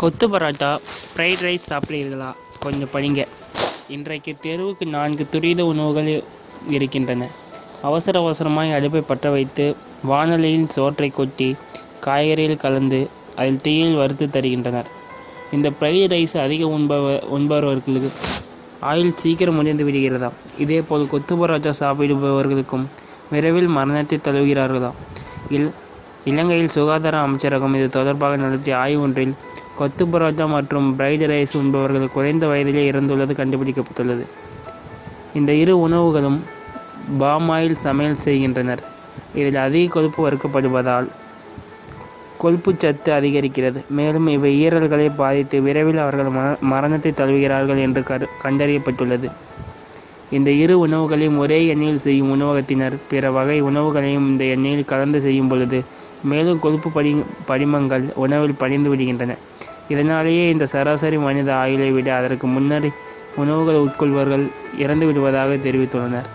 கொத்து parotta fried rice சாப்பிடுறீர்களா? கொஞ்சம் படிங்க. இன்றைக்கு தெருவுக்கு நான்கு துரித உணவுகள் இருக்கின்றன. அவசர அவசரமாய் அடுப்பை பற்ற வைத்து வானொலியில் சோற்றை கொட்டி காய்கறியில் கலந்து அதில் தீயில் வறுத்து தருகின்றனர். இந்த ஃப்ரைட் ரைஸ் அதிக உண்பவ உண்பவர்களுக்கு ஆயில் சீக்கிரம் முடிந்து விடுகிறதா? இதேபோல் கொத்து பரோட்டா சாப்பிடுபவர்களுக்கும் விரைவில் மரணத்தை தழுவுகிறார்களா? இல் இலங்கையில் சுகாதார அமைச்சரகம் இது தொடர்பாக நடத்திய ஆய்வு ஒன்றில் கொத்து பரோட்டா மற்றும் பிரைட் ரைஸ் உண்பவர்கள் குறைந்த வயதிலே இறந்துள்ளது கண்டுபிடிக்கப்பட்டுள்ளது. இந்த இரு உணவுகளும் பாமாயில் சமையல் செய்கின்றனர். இதில் அதிக கொழுப்பு வறுக்கப்படுவதால் கொழுப்புச்சத்து அதிகரிக்கிறது. மேலும் இவை ஈரல்களை பாதித்து விரைவில் அவர்கள் மர மரணத்தை தழுவுகிறார்கள் என்று கரு கண்டறியப்பட்டுள்ளது. இந்த இரு உணவுகளையும் ஒரே எண்ணெயில் செய்யும் உணவகத்தினர். பிற வகை உணவுகளையும் இந்த எண்ணெயில் கலந்து செய்யும் பொழுது மேலும் கொழுப்பு படி படிமங்கள் உணவில் படிந்து விடுகின்றன. இதனாலேயே இந்த சராசரி மனித ஆயுளை விட அதற்கு முன்னர் உணவுகள் உட்கொள்வர்கள் இறந்து விடுவதாக தெரிவித்துள்ளனர்.